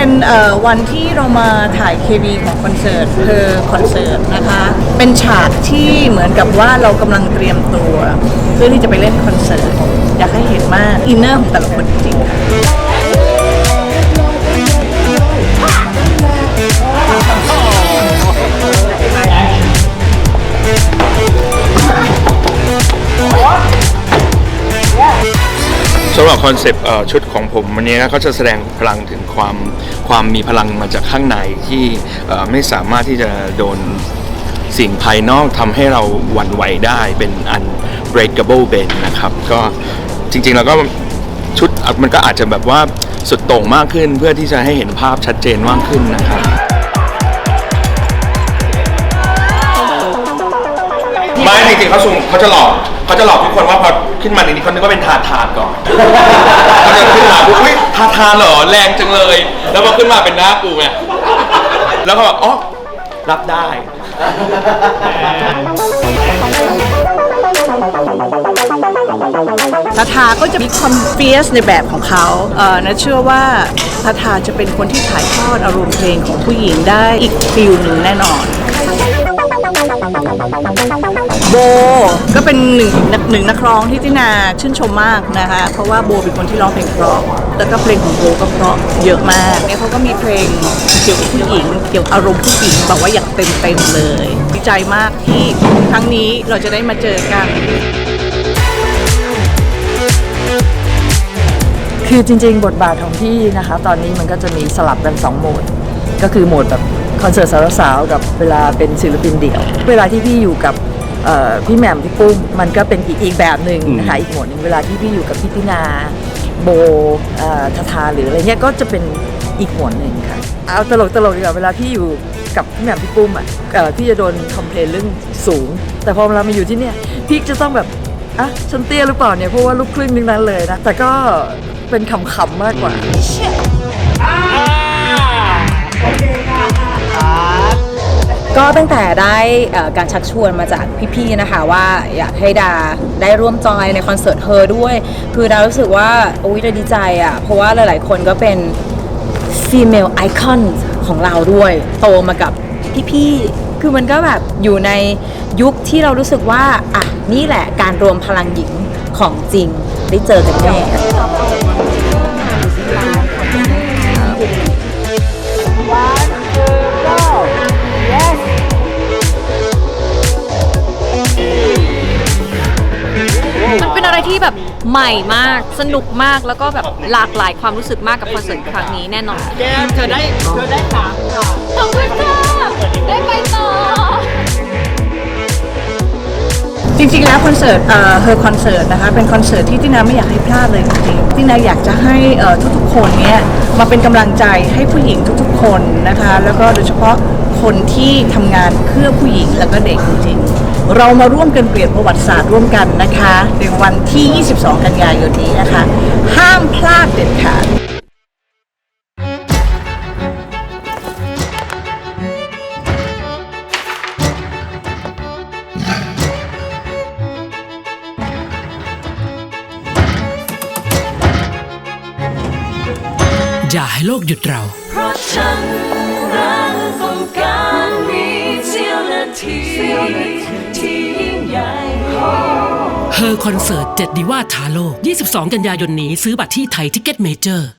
เป็นวันที่เรามาถ่าย KB ของคอนเสิร์ตเพอคอนเสิร์ตนะคะ เป็นฉากที่เหมือนกับว่าเรากำลังเตรียมตัว เพื่อที่จะไปเล่นคอนเสิร์ต อยากให้เห็นมากอินเนอร์ของแต่ละคนจริงๆ คอนเซปต์ชุดของผมวันนี้นะก็จะแสดงพลังถึงความความมีพลังมาจากข้างในที่ไม่สามารถที่จะโดนสิ่งภายนอกทำให้เราหวั่นไหวได้เป็น unbreakable bend นะครับ ก็จริงๆแล้วก็ชุดมันก็อาจจะแบบว่าสุดโต่งมากขึ้นเพื่อที่จะให้เห็นภาพชัดเจนมากขึ้นนะครับ จริงๆเขาส่งเขาจะหลอกเขาจะหลอกทุกคนว่าพอขึ้นมาในนี้เขานึกว่าเป็นทาทานก่อนเขาจะขึ้นมาปุ๊บอุ้ยทาทานเหรอแรงจังเลย แล้วพอขึ้นมาเป็นหน้ากูไงแล้วก็แบบอ๋อรับได้ ทาทาก็จะมีความเฟียสในแบบของเขาเออนะเชื่อว่าทาทาจะเป็นคนที่ถ่ายทอดอารมณ์เพลงของผู้หญิงได้อีกฟิลหนึ่งแน่นอน โบก็เป็นหนึ่งนักหนึ่งนักร้องที่ตินาชื่นชมมากนะคะเพราะว่าโบเป็นคนที่ร้องเพลงเพราะแล้วก็เพลงของโบก็เพราะเยอะมากเนี่ยเขาก็มีเพลงเกี่ยวกับผู้หญิงเกี่ยวกับอารมณ์ผู้หญิงแบบว่าอยางเต็มเต็มเลย ดีใจมากที่ครั้งนี้เราจะได้มาเจอกัน คือจริง ๆ บทบาทของพี่นะคะ ตอนนี้มันก็จะมีสลับกัน2โหมด ก็คือโหมดแบบ คอนเสิร์ตสาวๆกับเวลาเป็นศิลปินเดี่ยว เวลาที่พี่อยู่กับเอ่อพี่แหม่มพี่ปุ้มมันก็เป็นอีกอีกแบบหนึ่งนะคะอีกโหมดหนึงเวลาที่พี่อยู่กับพี่ตินาโบเอ่อทาทาหรืออะไรเงี้ยก็จะเป็นอีกโหมดหนึ่งค่ะเอาตลกตลกๆดีกว่าเวลาพี่อยู่กับพี่แหม่มพี่ปุ้มอะเอ่อพี่จะโดนคอมเพลนเรื่องสูง แต่พอเวลามาอยู่ที่เนี่ยพี่จะต้องแบบอะฉันเตี้ยหรือเปล่าเนี่ยเพราะว่าลูกครึ่งนึงนั้นเลยนะแต่ก็เป็นคำๆมากกว่า ก็ตั้งแต่ได้การชักชวนมาจากพี่ๆนะคะว่าอยากให้ดาได้ร่วมจอยในคอนเสิร์ตเธอด้วย คือดารู้สึกว่าอุ้ยดาดีใจอะ่ะเพราะว่าหลายๆคนก็เป็น female icon ของเราด้วย โตมากับพี่ๆคือมันก็แบบอยู่ในยุคที่เรารู้สึกว่า อะ นี่แหละการรวมพลังหญิงของจริงได้เจอกันแน่ ที่แบบใหม่มาก สนุกมาก แล้วก็แบบหลากหลายความรู้สึกมากกับคอนเสิร์ตครั้งนี้แน่นอนแกมเธอได้เธอได้สามขอบคุณค่ะได้ไปต่อจริงๆ แล้วคอนเสิร์ตเอ่อ Her Concert นะคะเป็นคอนเสิร์ตที่ตินาไม่อยากให้พลาดเลยจริงๆตินาอยากจะให้เอ่อทุกๆคนเนี่ยมาเป็นกำลังใจให้ผู้หญิงทุกๆ คนนะคะ แล้วก็โดยเฉพาะ คนที่ทำงานเพื่อผู้หญิงแล้วก็เด็กจริงๆเรามาร่วมกันเปลี่ยนประวัติศาสตร์ร่วมกันนะคะ ในวันที่ 22 กันยายนนี้นะคะ ห้ามพลาดเด็ดขาดอย่าให้โลกหยุดเราเพราะฉัน รักต้องการมีเสี้ยวนาทีที่ยิ่งใหญ่เฮอคอนเสิร์ตเจ็ดดีว่าทาโล 22 กันยายนนี้ซื้อบัตรที่ไทยทิกเก็ตเมเจอร์